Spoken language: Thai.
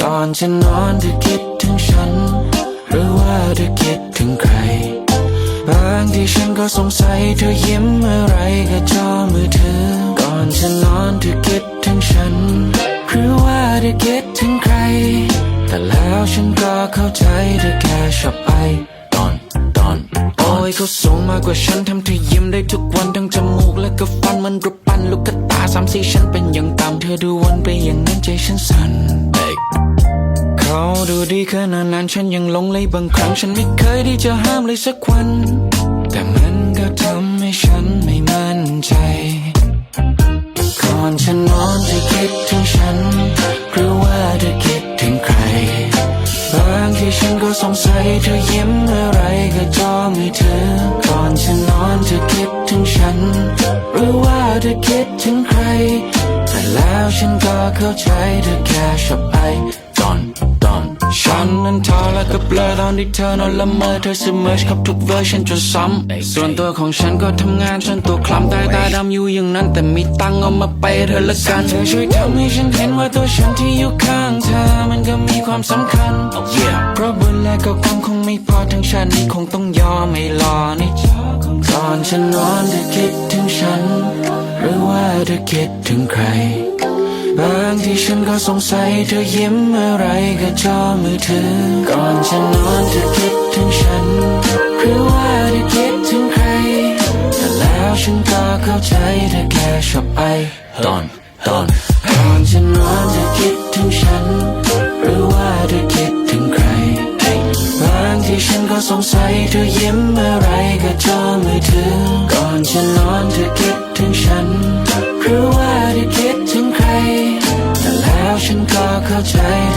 ก่อนจะนอนเธอคิดถึงฉัน หรือว่าเธอคิดถึงใคร บางทีฉันก็สงสัยเธอยิ้มเมื่อไรกับจอมือถือ ก่อนจะนอนเธอคิดถึงฉัน หรือว่าเธอคิดถึงใคร แต่แล้วฉันก็เข้าใจเธอแค่ชอบไปตอนตอนโอ้ยเขาสูงมากกว่าฉันทำเธอยิ้มได้ทุกวันทั้งจมูกและก็ฟันมันรูปปั้นลูกกระตาสามสี่ฉันเป็นอย่างต่ำเธอดูวนไปอย่างนั้นใจฉันสั่น ดูดีขนาดนั้นฉันยังหลงเลยบางครั้ง ฉันไม่เคยที่จะห้ามเลยสักวัน แต่มันก็ทำให้ฉันไม่มั่นใจ ก่อนฉันนอนเธอคิดถึงฉัน หรือว่าเธอคิดถึงใคร บางทีฉันก็สงสัยเธอยิ้มอะไรกับจอมือถือก่อนฉันนอนเธอคิดถึงฉัน หรือว่าเธอคิดถึงใคร แต่แล้วฉันก็เข้าใจเธอแค่ชอบไป ตอนตอนฉันนั้นท้อและก็เบลอตอนที่เธอนอนละเมอเธอเสมอกับทุกเวอร์ชันจนซ้ำส่วนตัวของฉันก็ทำงานฉันตัวคล้ำตาตาดำอยู่อย่างนั้น แต่มีตังเอามาไปเธอละกันเธอช่วยทำให้ฉันเห็นว่าตัวฉันที่อยู่ข้างเธอมันก็มีความสำคัญ เพราะบุญและก็กรรมคงไม่พอทั้งฉันนี่คงต้องยอมไม่รอในจอขอนฉันนอนเธอคิดถึงฉัน หรือว่าเธอคิดถึงใครางทีฉันก็สงสัยเธอยิ้มอะไรกับจอมือถือ ก่อนจะนอนเธอคิดถึงฉัน หรือว่าเธอคิดถึงใคร แต่แล้วฉันก็เข้าใจเธอแค่ชอบไปตอนตอนก่อนจะนอนเธอคิดถึงฉัน หรือว่าเธอคิดถึงใครบางทีฉันก็สงสัยเธอยิ้มอะไรกับจอมือถือ ก่อนจะนอนเธอคิดถึงฉัน แต่